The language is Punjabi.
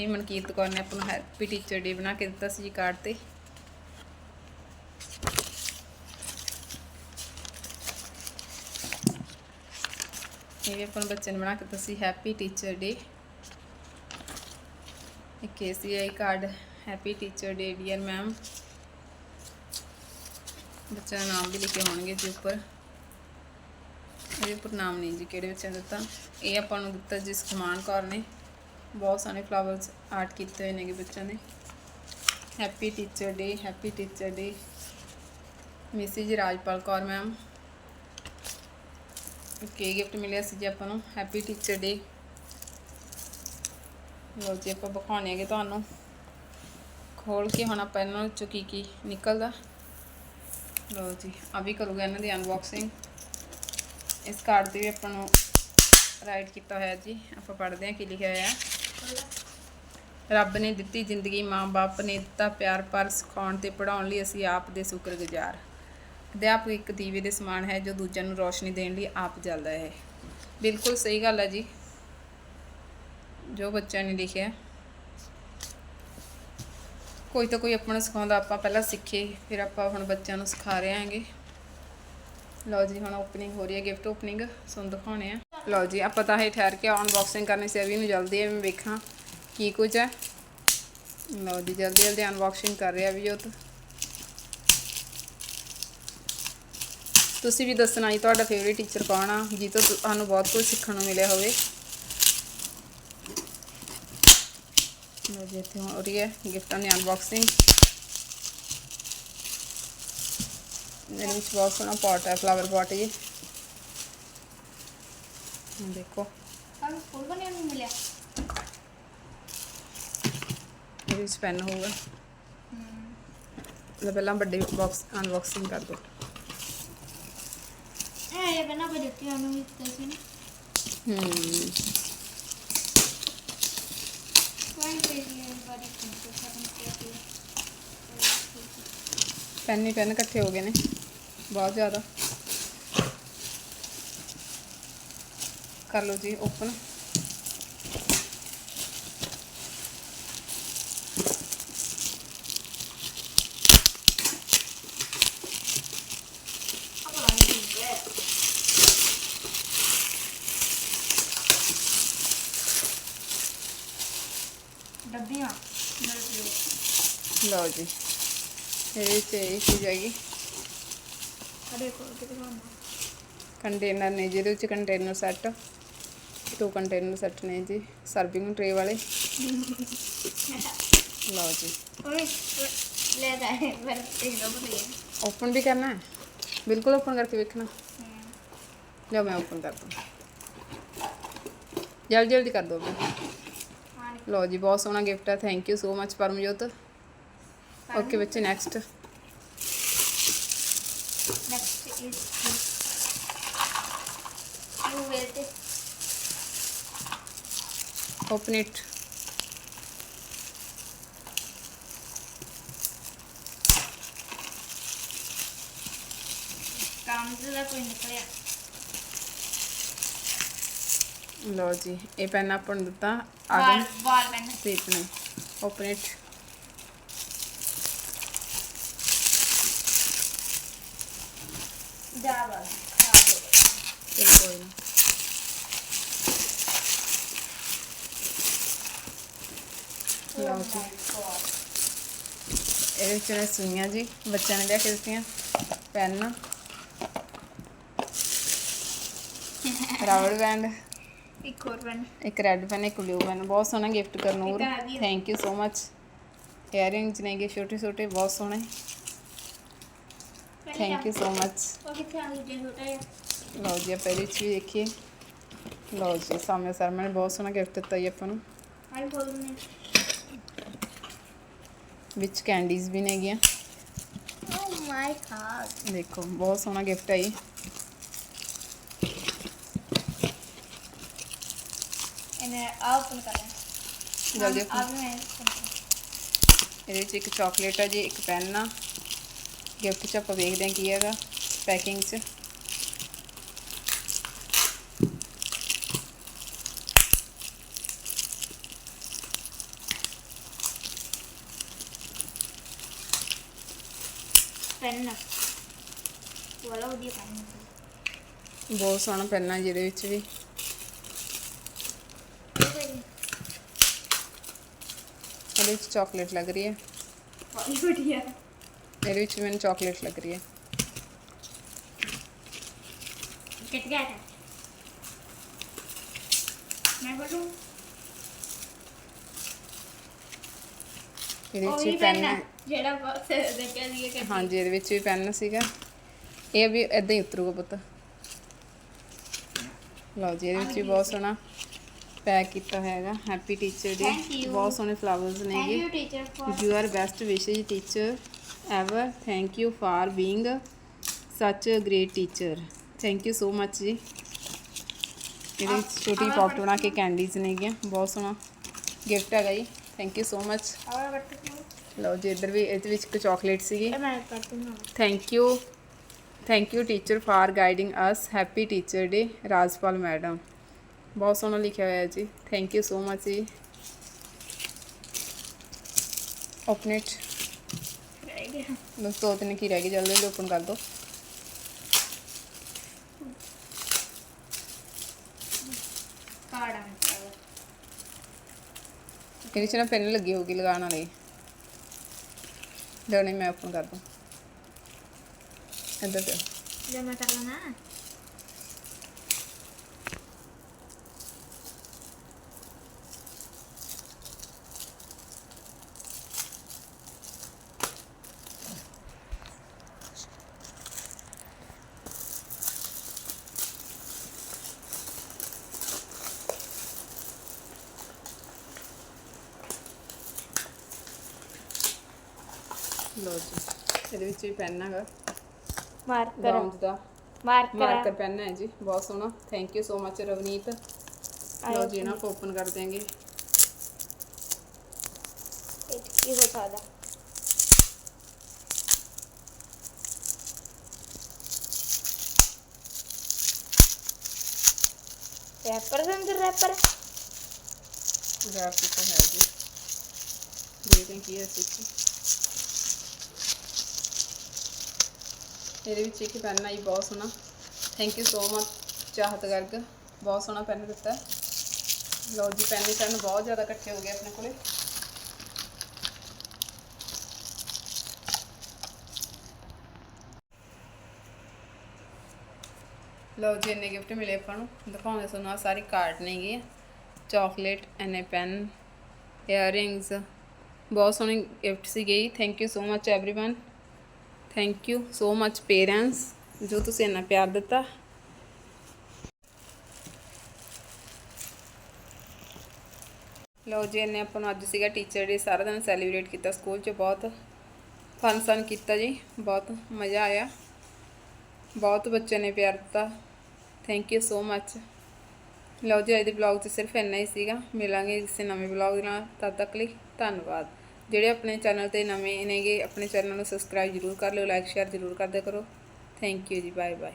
ਇਹ ਮਨਕੀਰਤ ਕੌਰ ਨੇ ਆਪਾਂ ਨੂੰ ਹੈਪੀ ਟੀਚਰ ਡੇ ਬਣਾ ਕੇ ਦਿੱਤਾ ਸੀ ਜੀ ਕਾਰਡ ਤੇ। ਇਹ ਵੀ ਆਪਾਂ ਨੂੰ ਬੱਚੇ ਨੇ ਬਣਾ ਕੇ ਦਿੱਤਾ ਸੀ ਹੈਪੀ ਟੀਚਰ ਡੇ। ਇੱਕ KCI card happy teacher day, dear ma'am. ਬੱਚਿਆਂ ਦਾ ਨਾਮ ਵੀ ਲਿਖੇ ਹੋਣਗੇ ਜੀ ਉੱਪਰ। ਇਹਦੇ ਉੱਪਰ ਨਾਮ ਨਹੀਂ ਜੀ, ਕਿਹੜੇ ਬੱਚਿਆਂ ਨੇ ਦਿੱਤਾ। ਇਹ ਆਪਾਂ ਨੂੰ ਦਿੱਤਾ ਜੀ ਸੁਖਮਾਨ ਕੌਰ ਨੇ। ਬਹੁਤ ਸਾਰੇ ਫਲਾਵਰਸ ਆਰਟ ਕੀਤੇ ਹੋਏ ਨੇਗੇ ਬੱਚਿਆਂ ਨੇ happy teacher day happy teacher day Mrs Rajpal Kaur ma'am ਕੀ ਗਿਫਟ ਮਿਲਿਆ ਸੀ ਜੀ ਆਪਾਂ ਨੂੰ ਹੈਪੀ ਟੀਚਰ ਡੇ ਲੋ ਜੀ ਆਪਾਂ ਵਿਖਾਉਣੇ ਹੈਗੇ ਤੁਹਾਨੂੰ। ਖੋਲ ਕੇ ਹੁਣ ਆਪਾਂ ਇਹਨਾਂ ਵਿੱਚੋਂ ਕੀ ਕੀ ਨਿਕਲਦਾ। ਲੋ ਜੀ ਆ ਵੀ ਕਰੂਗਾ ਇਹਨਾਂ ਦੀ ਅਨਬਾਕਸਿੰਗ ਇਸ ਕਾਰਡ ਤੇ ਵੀ ਆਪਾਂ ਨੂੰ ਰਾਈਟ ਕੀਤਾ ਹੋਇਆ ਜੀ, ਆਪਾਂ ਪੜ੍ਹਦੇ ਹਾਂ ਕੀ ਲਿਖਿਆ ਹੋਇਆ। ਹੈ ਰੱਬ ਨੇ ਦਿੱਤੀ ਜ਼ਿੰਦਗੀ, ਮਾਂ-ਬਾਪ ਨੇ ਦਿੱਤਾ ਪਿਆਰ, ਪਰ ਸਿਖਾਉਣ ਤੇ ਪੜਾਉਣ ਲਈ ਅਸੀਂ ਆਪ ਦੇ ਸ਼ੁਕਰਗੁਜ਼ਾਰ। ਅਧਿਆਪਕ ਇੱਕ ਦੀਵੇ ਦੇ ਸਮਾਨ ਹੈ ਜੋ ਦੂਜਿਆਂ ਨੂੰ ਰੋਸ਼ਨੀ ਦੇਣ ਲਈ ਆਪ ਜਲਦਾ ਹੈ। ਬਿਲਕੁਲ ਸਹੀ ਗੱਲ ਹੈ ਜੀ। ਜੋ ਬੱਚਿਆਂ ਨੇ ਲਿਖਿਆ। ਕੋਈ ਤਾਂ ਕੋਈ ਆਪਾਂ ਨੂੰ ਸਿਖਾਉਂਦਾ, ਆਪਾਂ ਪਹਿਲਾਂ ਸਿੱਖੇ, ਫਿਰ ਆਪਾਂ ਹੁਣ ਬੱਚਿਆਂ ਨੂੰ ਸਿਖਾ ਰਹੇ ਹਾਂਗੇ। ਲਓ ਜੀ, ਹੁਣ ਓਪਨਿੰਗ ਹੋ ਰਹੀ ਹੈ ਗਿਫਟ ਓਪਨਿੰਗ ਤੁਹਾਨੂੰ ਦਿਖਾਉਣੇ ਆ। ਲਓ ਜੀ, ਆਪਾਂ ਤਾਂ ਇਹ ਠਹਿਰ ਕੇ ਅਨਬਾਕਸਿੰਗ ਕਰਨੀ ਸੀ, ਅਭੀ ਨੂੰ ਜਲਦੀ ਹੈ ਮੈਂ ਵੇਖਾਂ ਕੀ ਕੁਝ ਹੈ। ਲਓ ਜੀ, ਜਲਦੀ ਜਲਦੀ ਅਨਬਾਕਸਿੰਗ ਕਰ ਰਿਹਾ ਵੀ ਉਹ ਤੁਸੀਂ ਵੀ ਦੱਸਣਾ ਜੀ, ਤੁਹਾਡਾ ਫੇਵਰੇਟ ਟੀਚਰ ਕੌਣ ਆ, ਜੀ ਤੋਂ ਤੁਹਾਨੂੰ ਬਹੁਤ ਕੁਝ ਸਿੱਖਣ ਨੂੰ ਮਿਲਿਆ ਹੋਵੇ। ਲਓ ਜੀ, ਇੱਥੇ ਹੋ ਰਹੀ ਹੈ ਗਿਫਟਾਂ ਦੀ ਅਨਬਾਕਸਿੰਗ ਇਹਦੇ ਵਿੱਚ ਬਹੁਤ ਸੋਹਣਾ ਪੋਟ ਹੈ ਫਲਾਵਰ ਪੋਟ ਜੀ। ਦੇਖੋ ਸਾਨੂੰ ਫੁੱਲ ਬਣਿਆ ਨੂੰ ਮਿਲਿਆ ਇਹਦੇ ਵਿੱਚ ਪੈਨ ਹੋਊਗਾ ਲੈ ਪਹਿਲਾਂ ਵੱਡੇ ਬਾਕਸ ਅਨਬਾਕਸਿੰਗ ਕਰ ਦੋ. ਐ ਇਹ ਬਣਾ ਬਜਤੀ ਉਹਨੂੰ ਵੀ ਦਿੱਤਾ ਸੀ ਨਾ ਹੂੰ ਕੋਈ ਪੇਜੀ ਹੈ ਬਾਰੀ ਕਿੰਨੇ ਖਤਮ ਕਿਆ ਸੀ ਪੈਨ ਹੀ ਪੈਨ ਇਕੱਠੇ ਹੋ ਗਏ ਨੇ ਬਹੁਤ ਜ਼ਿਆਦਾ ਕਰ ਲਓ ਜੀ ਓਪਨ ਡੱਬੀਆਂ ਲਓ ਜੀ ਇਹਦੇ ਵਿੱਚ ਇਹ ਚੀਜ਼ ਹੈਗੀ। ਕੰਟੇਨਰ ਨੇ ਜਿਹਦੇ ਵਿੱਚ ਕੰਟੇਨਰ ਸੈੱਟ ਦੋ ਕੰਟੇਨਰ ਸੈੱਟ ਨੇ ਜੀ ਸਰਵਿੰਗ ਟਰੇ ਵਾਲੇ ਲਓ ਜੀ ਲੈ ਓਪਨ ਵੀ ਕਰਨਾ ਹੈ ਬਿਲਕੁਲ ਓਪਨ ਕਰਕੇ ਵੇਖਣਾ ਲਿਓ ਮੈਂ ਓਪਨ ਕਰ ਦੂੰ ਜਲਦੀ ਜਲਦੀ ਕਰ ਦੋ ਲਓ ਜੀ ਬਹੁਤ ਸੋਹਣਾ ਗਿਫਟ ਹੈ thank you so much Paramjot okay ਬੱਚੇ next next is open it ਕੰਮ ਦਾ ਕੋਈ ਨਿਕਲਿਆ ਲਓ ਜੀ ਇਹ ਪੈਨ ਆਪਾਂ ਨੂੰ ਦਿੱਤਾ ਆਗਮ ਬਾਲ ਪੈਨ ਪ੍ਰੀਤ ਨੇ ਓਪਨ ਇਟ ਜਾ ਬਾਲ ਖਰਾਬ ਹੋ ਗਿਆ ਚਲੋ ਕੋਈ ਨਾ ਲਓ ਜੀ ਇਹਦੇ ਵਿੱਚ ਨੇ ਸੂਈਆਂ ਜੀ ਬੱਚਿਆਂ ਨੇ ਲਿਆ ਕੇ ਦਿੱਤੀਆਂ ਪੈਨ। Rubber band. ਇੱਕ ਹੋਰ ਪੈਨ। ਇੱਕ ਰੈੱਡ ਪੈਨ ਇੱਕ ਬਲੂ ਪੈਨ ਬਹੁਤ ਸੋਹਣਾ gift Karnoor. Thank you so much earrings ਨੇਗੇ ਛੋਟੇ ਛੋਟੇ ਬਹੁਤ ਸੋਹਣੇ। ਥੈਂਕ ਯੂ ਸੋ ਮਚ ਉਹ ਕਿੱਥੇ ਆ ਗਈ ਜੇ ਛੋਟਾ ਜਿਹਾ? ਲਓ ਜੀ ਵਿੱਚ ਵੀ ਦੇਖੀਏ ਲਓ ਜੀ ਸਾਹਮਣੇ ਸਰਮਾ ਨੇ ਬਹੁਤ ਸੋਹਣਾ ਗਿਫਟ ਦਿੱਤਾ ਜੀ ਆਪਾਂ ਨੂੰ। ਆਈ ਬੋਲਨੇ ਵਿੱਚ ਕੈਂਡੀਜ਼ ਵੀ ਨੇਗੀਆਂ ਓ ਮਾਈ ਗॉड ਦੇਖੋ ਬਹੁਤ ਸੋਹਣਾ ਗਿਫਟ ਹੈ ਜੀ ਇਹਨੇ ਓਪਨ ਕਰਨਾ ਜਲਦੀ ਆ open। ਵੀ ਮੈਂ ਇਹਦੇ ਵਿੱਚ ਇੱਕ ਚਾਕਲੇਟ ਹੈ ਜੀ ਇੱਕ ਪੈਨ ਆ ਗਿਫਟ 'ਚ ਆਪਾਂ ਵੇਖਦੇ ਹਾਂ ਕੀ ਹੈਗਾ ਪੈਕਿੰਗ 'ਚ ਬਹੁਤ ਸੋਹਣਾ ਪੈਨ ਜਿਹਦੇ ਵਿੱਚ ਵੀ। ਇਹਦੇ ਵਿੱਚ ਚਾਕਲੇਟ ਲੱਗ ਰਹੀ ਹੈ। ਬਹੁਤ ਵਧੀਆ। ਇਹਦੇ ਵਿੱਚ ਮੈਨੂੰ ਚਾਕਲੇਟ ਲੱਗ ਰਹੀ ਹੈ। ਕਿੱਟ ਗਿਆ ਮੈਂ ਬੋਲੂੰ ਇਹਦੇ ਵਿੱਚ ਵੀ ਪੈਨ ਹੈ ਜਿਹੜਾ ਬਹੁਤ ਦੇਖਿਆ ਸੀ ਕਿ ਹਾਂਜੀ ਇਹਦੇ ਵਿੱਚ ਵੀ ਪੈਨ ਸੀਗਾ। ਇਹ ਵੀ ਇਦਾਂ ਹੀ ਉਤਰੂਗਾ ਪੁੱਤ। ਲਓ ਜੀ ਇਹਦੇ ਵਿੱਚ ਵੀ ਬਹੁਤ ਸੋਹਣਾ ਪੈਕ ਕੀਤਾ ਹੈਗਾ ਹੈਪੀ ਟੀਚਰ ਡੇ. ਬਹੁਤ ਸੋਹਣੇ ਫਲਾਵਰਸ ਥੈਂਕ ਨੇਗੇ you teacher for are best wishes teacher ever. Thank you for being such a great teacher. Thank you so much ਜੀ। ਇਹਦੇ ਵਿੱਚ ਛੋਟੀ ਪੌਕਟ ਬਣਾ ਕੇ ਕੈਂਡੀਜ਼ ਨੇਗੀਆਂ ਬਹੁਤ ਸੋਹਣਾ ਗਿਫਟ ਹੈਗਾ ਜੀ। ਥੈਂਕ ਯੂ ਸੋ ਮਚ ਲਓ ਜੀ ਇੱਧਰ ਵੀ ਇਹਦੇ ਵਿੱਚ ਇੱਕ ਚਾਕਲੇਟ ਸੀਗੀ। Thank you thank you teacher for guiding us happy teacher day Rajpal madam ਬਹੁਤ ਸੋਹਣਾ ਲਿਖਿਆ ਹੋਇਆ ਜੀ। ਥੈਂਕ ਯੂ ਸੋ ਮੱਚ ਜੀ। ਓਪਨ ਇਟ ਰਹਿ ਗਿਆ। ਦੋ ਕੀ ਰਹਿ ਗਏ ਜਲਦੀ ਓਪਨ ਕਰ ਦਿਓ ਇਹਦੇ ਚ ਨਾ ਪੈਨ ਲੱਗੀ ਹੋਊਗੀ ਲਗਾਉਣ ਵਾਲੀ। ਲੈਣੇ ਮੈਂ ਓਪਨ ਕਰ ਦੂੰ। ਇੱਧਰ ਤੇ ਲੈ ਮੈਂ ਕਰ ਲੈਣਾ ਲਓ ਜੀ ਇਹਦੇ ਵਿੱਚ ਵੀ ਪੈਨ ਹੈਗਾ। ਮਾਰਕਰ ਗਾਉਂਜ ਦਾ। ਮਾਰਕਰ ਮਾਰਕਰ ਪੈਨ ਹੈ ਜੀ ਬਹੁਤ ਸੋਹਣਾ। Thank you so much Ravneet. ਲਓ ਜੀ ਇਹਨਾਂ ਨੂੰ ਓਪਨ ਕਰ ਦਿਆਂਗੇ। ਕੀ ਹੋ ਸਕਦਾ? ਰੈਪਰ ਦੇ ਅੰਦਰ ਰੈਪਰ ਗੈਪ ਕੀਤਾ ਹੈ ਜੀ। ਦੇਖਦੇ ਹਾਂ ਕੀ ਹੈ ਇਸ ਵਿੱਚ। ਇਹਦੇ ਵਿੱਚ ਇੱਕ ਪੈਨ ਆਈ ਬਹੁਤ ਸੋਹਣਾ ਥੈਂਕ ਯੂ ਸੋ ਮਚ ਚਾਹਤ ਗਰਗ ਬਹੁਤ ਸੋਹਣਾ ਪੈਨ ਦਿੱਤਾ ਲਓ ਜੀ ਪੈਨ ਪੈਨ ਬਹੁਤ ਜ਼ਿਆਦਾ ਇਕੱਠੇ ਹੋ ਗਏ ਆਪਣੇ ਕੋਲੇ ਲਓ ਜੀ ਇੰਨੇ ਗਿਫਟ ਮਿਲੇ ਆਪਾਂ ਨੂੰ ਦਿਖਾਉਂਦੇ ਤੁਹਾਨੂੰ ਆਹ ਸਾਰੀ ਕਾਰਡ ਨੇਗੇ ਚਾਕਲੇਟ ਐਨੇ ਪੈਨ ਇਅਰਿੰਗਸ ਬਹੁਤ ਸੋਹਣੇ ਗਿਫਟ ਸੀਗੇ thank you so much everyone thank you so much parents ਜੋ ਤੁਸੀਂ ਇੰਨਾ ਪਿਆਰ ਦਿੱਤਾ। ਲਓ ਜੀ, ਇਹਨੇ ਆਪਾਂ ਨੂੰ ਅੱਜ ਸੀਗਾ ਟੀਚਰ ਡੇ ਸਾਰਾ ਦਿਨ ਸੈਲੀਬ੍ਰੇਟ ਕੀਤਾ ਸਕੂਲ 'ਚ ਬਹੁਤ। ਫਨ ਸਨ ਕੀਤਾ ਜੀ, ਬਹੁਤ ਮਜ਼ਾ ਆਇਆ। ਬਹੁਤ ਬੱਚਿਆਂ ਨੇ ਪਿਆਰ ਦਿੱਤਾ। ਥੈਂਕ ਯੂ ਸੋ ਮੱਚ ਲਓ ਜੀ, ਅੱਜ ਦੇ ਬਲੌਗ 'ਚ ਸਿਰਫ ਇੰਨਾ ਹੀ ਸੀਗਾ। ਮਿਲਾਂਗੇ ਕਿਸੇ ਨਵੇਂ ਬਲੌਗ ਨਾਲ। ਤਦ ਤੱਕ ਲਈ ਧੰਨਵਾਦ। ਜਿਹੜੇ ਆਪਣੇ ਚੈਨਲ ਤੇ ਨਵੇਂ ਨੇਗੇ, ਆਪਣੇ ਚੈਨਲ ਨੂੰ ਸਬਸਕ੍ਰਾਈਬ ਜ਼ਰੂਰ ਕਰ ਲਿਓ ਲਾਈਕ ਸ਼ੇਅਰ ਜ਼ਰੂਰ ਕਰਦੇ ਕਰੋ। ਥੈਂਕ ਯੂ ਜੀ ਬਾਏ ਬਾਏ